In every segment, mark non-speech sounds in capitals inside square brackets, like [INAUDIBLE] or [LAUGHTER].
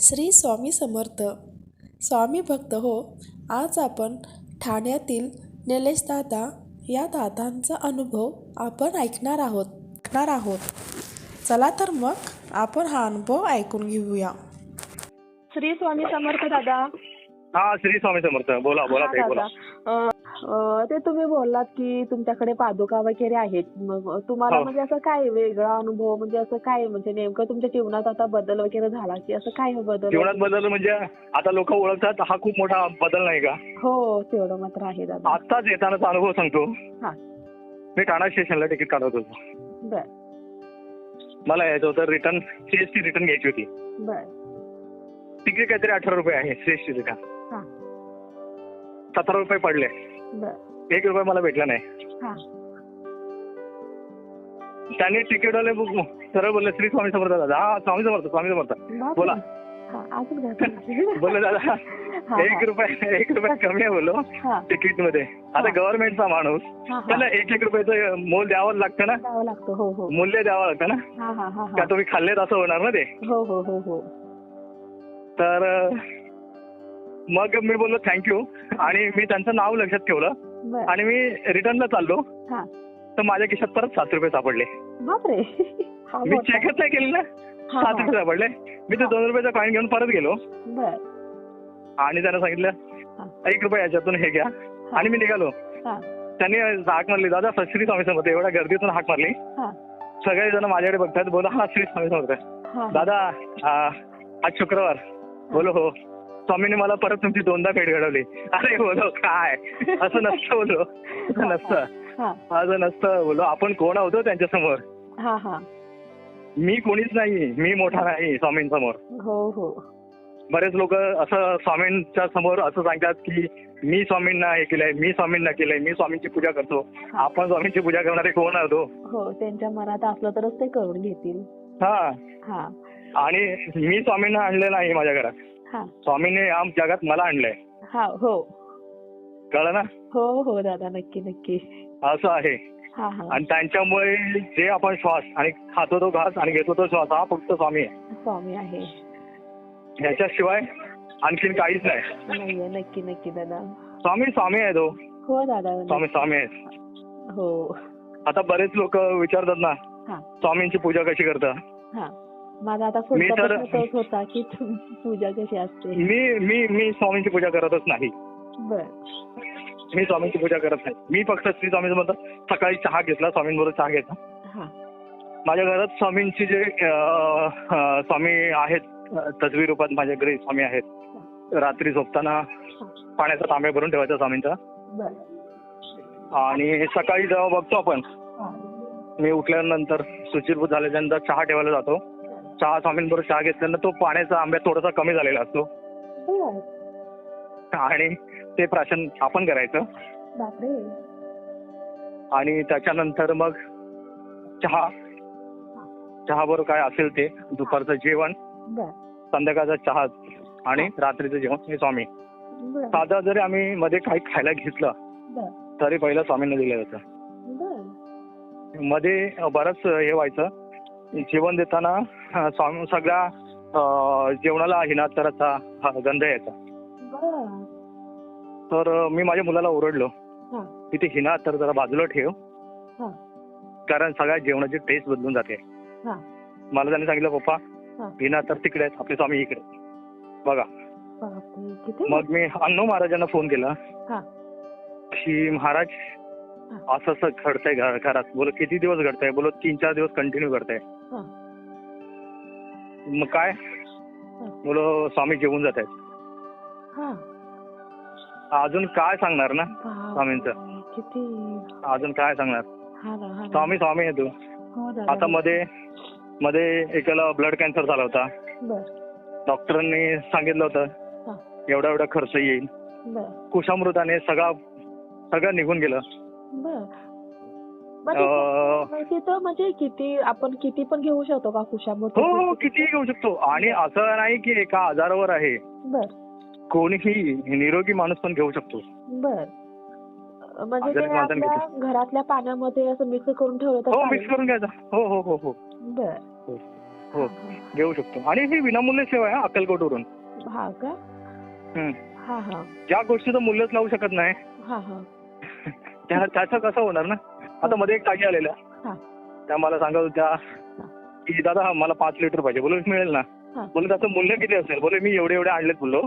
श्री स्वामी समर्थ. स्वामी भक्त हो आज आपण ठाण्यातील निलेश दादा या दादांचा अनुभव आपण ऐकणार आहोत ऐकणार आहोत. चला तर मग आपण हा अनुभव ऐकून घेऊया. श्री स्वामी समर्थ दादा. हा श्री स्वामी समर्थ. बोला बोला हा, ताई बोला. दादा. अं, अं, ते तुम्ही बोललात की तुमच्याकडे पादुका वगैरे आहेत. मग तुम्हाला हो. म्हणजे असं काय वेगळा अनुभव म्हणजे असं काय म्हणजे नेमकं तुमच्या जीवनात आता बदल वगैरे झाला की असं काय बदल जीवनात बदल म्हणजे आता लोक ओळखतात हा खूप मोठा बदल नाही का? हो तेवढं मात्र आहे दादा. आत्ताच येतानाचा अनुभव सांगतो. हा. मी ठाणा स्टेशनला तिकीट काढत होतो. बर. मला यायचं होतं रिटर्न सीएसटी रिटर्न घ्यायची होती. बर. तिकीट काहीतरी अठरा रुपये आहे सीएसटी रिटर्न. हा. सतरा रुपये पडले. एक रुपये मला भेटला नाही. हा. त्यांनी तिकीटवाले सरळ बोलले श्री स्वामी समर्थ दादा. हा स्वामी समर्थ स्वामी समर्थ. बोला. बोलले दादा एक. रुपये एक रुपये कमी आहे बोलो हा. तिकीटमध्ये आता. गव्हर्नमेंटचा माणूस. त्याला एक एक रुपयाचं मोल द्यावं लागतं ना? हो हो. मूल्य द्यावं लागतं ना? हा हा हा का तुम्ही खाल्लेत असं होणार ना ते? हो. तर मग मी बोललो थँक्यू आणि मी त्यांचं नाव लक्षात ठेवलं. आणि मी रिटर्नला चाललो. तर माझ्या खिशात परत सात रुपये सापडले. मी. चेकच नाही केलं ना? सात. रुपये सापडले. मी ते दोन रुपयाचा कॉईन घेऊन परत गेलो. आणि त्यांना सांगितलं. एक रुपये याच्यातून हे घ्या. आणि मी निघालो. त्यांनी हाक मारली. दादा श्री स्वामी समर्थ. एवढ्या गर्दीतून हाक मारली. सगळे जण माझ्याकडे बघतात. बोला हा श्री स्वामी समर्थ. हा. दादा आज शुक्रवार. बोलो हो. स्वामीने मला परत तुमची दोनदा भेट घडवली. अरे बोलो काय? असं नसतं बोलो. असं नसतं. हा. असं नसतं बोलो. आपण कोण होतो त्यांच्यासमोर हा हा. मी कोणीच नाही मी मोठा नाही स्वामींसमोर. हो हो. बरेच लोक असं स्वामींच्या समोर असं सांगतात की मी स्वामींना हे केलंय मी स्वामींना केलंय मी स्वामींची पूजा करतो. आपण स्वामींची पूजा करणारे कोण होतो हो त्यांच्या मनात असलं तरच ते करून घेतील. हा. हा. आणि मी स्वामींना आणलं नाही माझ्या घरात. हा. स्वामींनी या जगात मला आणलंय. हा हो. कळलं ना? हो हो दादा नक्की नक्की. असं आहे. हा हा. आणि त्यांच्यामुळे जे आपण श्वास आणि खातो तो घास आणि घेतो तो श्वास हा फक्त स्वामी आहे. स्वामी आहे. ह्याच्याशिवाय आणखीन काहीच नाही. नाहीये नक्की नक्की दादा. स्वामी स्वामी आहे तो. हो दादा स्वामी स्वामी आहे हो. आता बरेच लोक विचारतात ना हा. स्वामींची पूजा कशी करता हा. माझा आता तोच होता की पूजा कशी असते? मी मी मी स्वामींची पूजा करतच नाही. बर. मी स्वामींची पूजा करत नाही. मी फक्त श्री स्वामी समर्थ सकाळी चहा घेतला स्वामींबरोबर चहा घेतला. माझ्या घरात स्वामींची जे स्वामी आहेत अं, तसवी रूपात माझ्या घरी स्वामी आहेत. रात्री झोपताना पाण्याचा तांब्या भरून ठेवायचा स्वामींचा. आणि सकाळी जेव्हा बघतो आपण. मी उठल्यानंतर सुचिरभूत झाल्यानंतर चहा ठेवायला जातो. चहा स्वामींबरोबर चहा घेतल्यानंतर तो पाण्याचा आंब्या थोडासा कमी झालेला असतो. बर आणि ते प्राशन आपण करायचं. बापरे. आणि त्याच्यानंतर मग चहा. चहा बरोबर काय असेल ते? दुपारचं जेवण बर. संध्याकाळचा चहा आणि रात्रीचं जेवण. हे स्वामी. बर. साधा जरी आम्ही मध्ये काही खायला घेतलं बर. तरी पहिलं स्वामींना दिलं जातं. बर. मध्ये बरंच हे व्हायचं. जेवण देताना स्वामी सगळ्या जेवणाला हिनातराचा हा गंध यायचा. तर मी माझ्या मुलाला ओरडलो. हा. की ते हिना तर जरा बाजूला ठेव. कारण सगळ्या जेवणाची टेस्ट बदलून जाते. हा. मला त्याने सांगितलं पप्पा हिना तर तिकडे आहेत. आपले स्वामी इकडे बघा. मग मी अण्णू महाराजांना फोन केला. हा. की महाराज असं असं घडतंय घ- घरात. बोल किती दिवस घडतंय? बोलो तीन चार दिवस कंटिन्यू घडतंय. हा. मग काय? बोलो स्वामी जेवून जात आहेत. हा. अजून काय सांगणार ना बापरे, स्वामींचं? किती? अजून काय सांगणार? हा ना हा ना. स्वामी स्वामी आहे तू. हो दादा. आता मध्ये मध्ये एकाला ब्लड कॅन्सर झाला होता. बर. डॉक्टरांनी सांगितलं होतं. एवढा एवढा खर्च येईल. बर. कुशामृताने सगळा सगळं निघून गेलं. बर. म्हणजे तिथं म्हणजे किती आपण किती पण घेऊ शकतो का कुशामृत हो हो कितीही घेऊ शकतो. आणि असं नाही की एका आजारावर आहे. बर. कोणीही निरोगी माणूस पण घेऊ शकतो. बर. म्हणजे ते आपल्या घरातल्या पाण्यामध्ये असं मिक्स करून ठेवलं हो? मिक्स करून घ्यायचा. हो हो हो हो. बर. हो. हो. घेऊ शकतो. आणि ही विनामूल्य सेवा आहे हा, अक्कलकोटवरून. हा का. हा हा. ज्या गोष्टीचं मूल्यच लावू शकत नाही. हा हा. [LAUGHS] त्याचं कसं होणार ना आता मध्ये एक ताई आलेल्या. त्या मला सांगत होत्या की दादा मला पाच लिटर पाहिजे बोलो मिळेल ना. बोले त्याचं मूल्य किती असेल बोले मी एवढे एवढे आणलेत बोललो.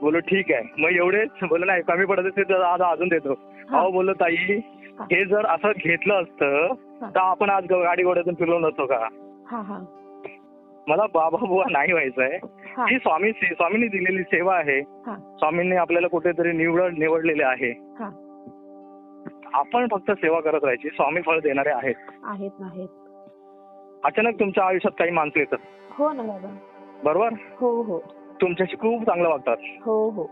बोलो ठीक आहे मग एवढेच बोल नाही कमी पडत असेल तर आज अजून देतो. अहो बोललो ताई हा. जर असं घेतलं असतं. तर आपण आज गाडी घोड्यातून फिरलो नसतो का मला बाबा बुवा नाही व्हायचंय हा ही स्वामी स्वामींनी दिलेली सेवा आहे. स्वामींनी आपल्याला कुठेतरी निवड निवडलेले आहे. आपण फक्त सेवा करत राहायची. स्वामी फळ देणारे आहेत. आहेत आहेत. अचानक तुमच्या आयुष्यात काही माणसं येतात. हो ना दादा बरोबर? हो हो. तुमच्याशी खूप चांगलं वागतात. हो हो.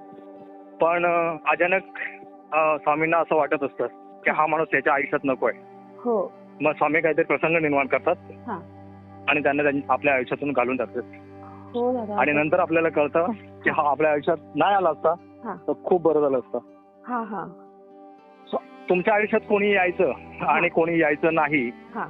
पण अं, अचानक अं, स्वामींना असं वाटत असतं की हा माणूस त्याच्या आयुष्यात नकोय हो. मग स्वामी काहीतरी प्रसंग निर्माण करतात. हा. आणि त्यांना त्यांच्या- आपल्या आयुष्यातून घालून टाकतात हो आणि नंतर आपल्याला कळतं की हा आपल्या आयुष्यात नाही आला असता हा. तर खूप बरं झालं असतं. हा हा. तुमच्या आयुष्यात कोणी यायचं आणि कोणी यायचं नाही हा.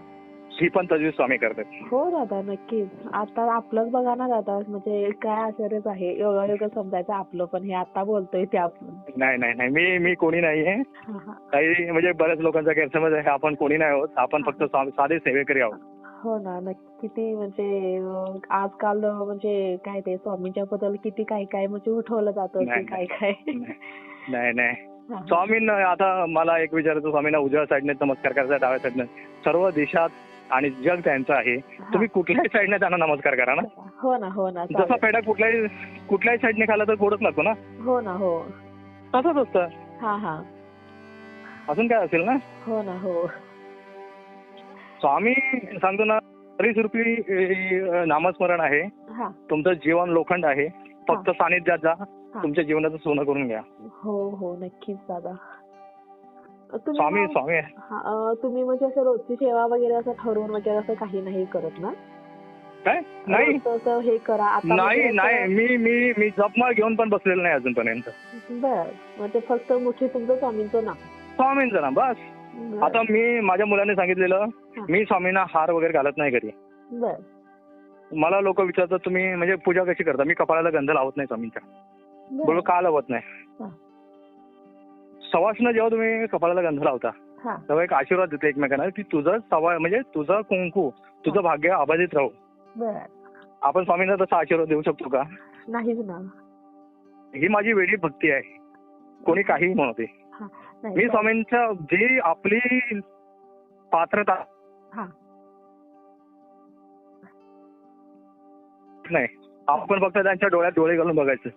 ही पण तजवीज स्वामी करतात. हो दादा नक्कीच. आता आपलंच बघा ना दादा म्हणजे काय आश्चर्यच आहे. योगायोग समजायचं आपलं पण हे आता बोलतोय ते आपण. नाही नाही नाही. मी मी कोणी नाहीये हा हा. काही म्हणजे बऱ्याच लोकांचा गैरसमज आहे. आपण कोणी नाही आहोत. आपण फक्त स्वा- साधे सेवेकरी आहोत. हो ना नक्की किती म्हणजे अं, आजकाल अं, म्हणजे काय ते स्वामींच्या बद्दल किती काय काय म्हणजे उठवलं जातं की नाही, काय काय? नाही नाही. स्वामींना आता मला एक विचारायचं स्वामींना उजव्या साईडने नमस्कार करायचा डाव्या साईडने सर्व देशात आणि जग त्यांचं आहे. तुम्ही कुठल्याही साईडने त्यांना नमस्कार करा ना. हो ना हो ना जसा. पेढा कुठल्याही कुठल्याही साईडने खाला तर गोडच लागतो ना. हो ना हो. तसंच असतं. हा हा. अजून काय असेल ना? हो ना हो. स्वामी सांगतो ना स्वरूपी नामस्मरण आहे. तुमचं जीवन लोखंड आहे. फक्त सानिध्यात जा. तुमच्या जीवनाचं सोनं करून घ्या. हो हो नक्कीच दादा. स्वामी स्वामी हा, तुम्ही म्हणजे असं रोजची सेवा वगैरे असं ठरवून वगैरे असं काही नाही करत ना? काय? नाही. हे करा नाही म्हणजे नाही. मी मी मी जपमाळ घेऊन पण बसलेलो नाही अजूनपर्यंत. बर. ते फक्त मुठी तुमचं स्वामींचं नाव. स्वामींचं ना बस. आता मी माझ्या मुलाने सांगितलेलं. मी स्वामींना हार वगैरे घालत नाही घरी बर. मला लोक विचारतात तुम्ही म्हणजे पूजा कशी करता? मी कपाळाला गंध लावत नाही स्वामींच्या. बर. बोल का लावत नाही. सवासनं जेव्हा तुम्ही कपाळाला गंध लावता तेव्हा एक आशीर्वाद देते एकमेकांना की तुझं सवा म्हणजे तुझं कुंकू तुझं भाग्य अबाधित राहू. आपण स्वामींना तसा आशीर्वाद देऊ शकतो का? नाहीच ना. ही माझी वेळी भक्ती आहे. कोणी काहीही म्हणते नाही मी स्वामींच्या जी आपली पात्रता नाही आपण फक्त त्यांच्या डोळ्यात डोळे घालून बघायचं.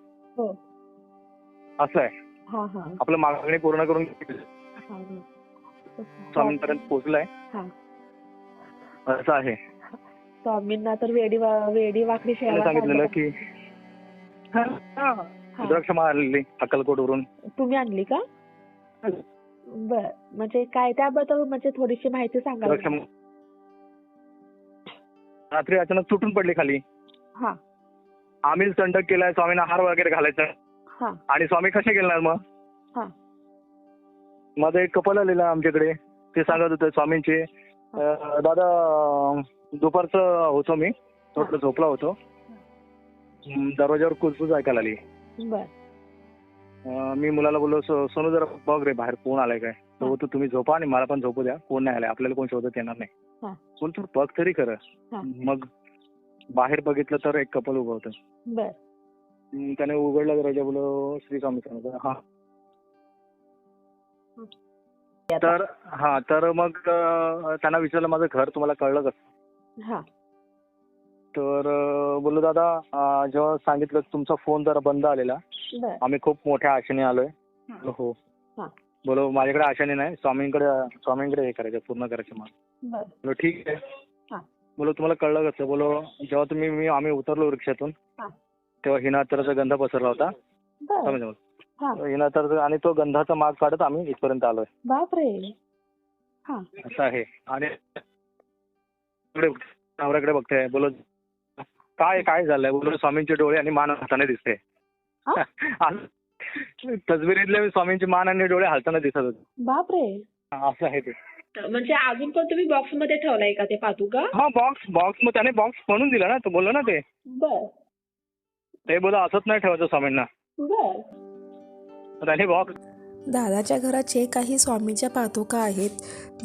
असं आहे. हा हा. आपलं मागणी पूर्ण करून हा, हा. स्वामींपर्यंत पोहोचलाय. हा. असं आहे. स्वामींना तर वेडी वेडी वाकडी सांगितलेलं की हा, रुद्राक्षमा आलेली अक्कलकोटवरून. तुम्ही आणली का? बर. म्हणजे काय त्याबद्दल म्हणजे थोडीशी माहिती सांगा रात्री अचानक तुटून पडली खाली. हा. आम्हीच दंडक केलाय स्वामींना हार वगैरे घालायचा. आणि स्वामी कसे गेलणार मग? माझं एक कपल आलेलं आमच्याकडे. ते सांगत होते स्वामींचे. दादा दुपारचं होतो मी. थोडं झोपला होतो. दरवाजावर कुजबुज ऐकायला आली. मी मुलाला बोललो "सो- सोनू जरा बघ रे बाहेर कोण आलाय काय? तो तुम्ही झोपा आणि मला पण झोपू द्या. कोण नाही आलाय. आपल्याला कोण शोधत येणार नाही. हा. बोलतो बघ तरी खरं. मग बाहेर बघितलं तर एक कपल उभं होतं. बर. त्याने उघडला दरवाजा बोललो श्री स्वामी समर्थ." हा. तर हा तर मग त्यांना विचारलं माझं घर तुम्हाला कळलं कसं? हा. तर बोललो दादा जेव्हा सांगितलं तुमचा फोन जरा बंद आलेला आम्ही खूप मोठ्या आशेने आलोय. हो. बोलो माझ्याकडे आशाने नाही स्वामींकडे स्वामींकडे हे करायचं पूर्ण करायचं मला. बर. बोलो ठीक आहे. बोलो तुम्हाला कळलं कसं? बोलो जेव्हा तुम्ही मी आम्ही उतरलो रिक्षातून हा. तेव्हा हिनातराचा गंध पसरला होता. बर. समजलं हा. आणि तो गंधाचा माग काढत आम्ही इथपर्यंत आलोय. बापरे. हा. असं आहे. आणि इकडे नवऱ्याकडे बघते बोलो काय काय झालंय? बोलो स्वामींचे डोळे आणि मान हाताने दिसते. हा? [LAUGHS] स्वामींचे मान आणि डोळे हालताना दिसत होते. बापरे. असं आहे ते. म्हणजे अजून पण तुम्ही बॉक्समध्ये ठेवलाय का ते पादुका? हा बॉक्स बॉक्स मग त्याने बॉक्स म्हणून दिला ना तो बोललो ना ते. बर. ते बोला असंच नाही ठेवायचं स्वामींना. बर. त्याने बॉक्स दादाच्या घरात जे काही स्वामीच्या पादुका आहेत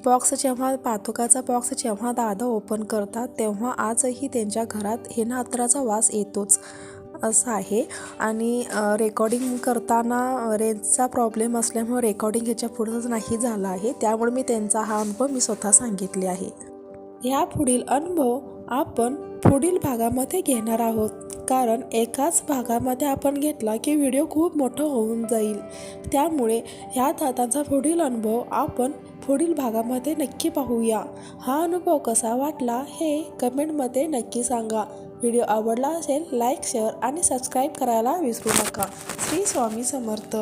बॉक्स जेव्हा पादुकाचा बॉक्स जेव्हा दादा ओपन करतात तेव्हा आजही त्यांच्या घरात हे नात्राचा वास येतोच. असं आहे. आणि रेकॉर्डिंग करताना रेंजचा प्रॉब्लेम असल्यामुळे रेकॉर्डिंग ह्याच्या पुढंच नाही झाला आहे. त्यामुळे मी त्यांचा हा अनुभव मी स्वतः सांगितले आहे. ह्या पुढील अनुभव आपण पुढील भागामध्ये घेणार आहोत. कारण एकाच भागामध्ये आपण घेतला की व्हिडिओ खूप मोठं होऊन जाईल. त्यामुळे ह्या दातांचा पुढील अनुभव आपण पुढील भागामध्ये नक्की पाहूया. हा अनुभव कसा वाटला हे कमेंटमध्ये नक्की सांगा. व्हिडिओ आवडला असेल लाईक शेअर आणि सबस्क्राईब करायला विसरू नका. श्री स्वामी समर्थ.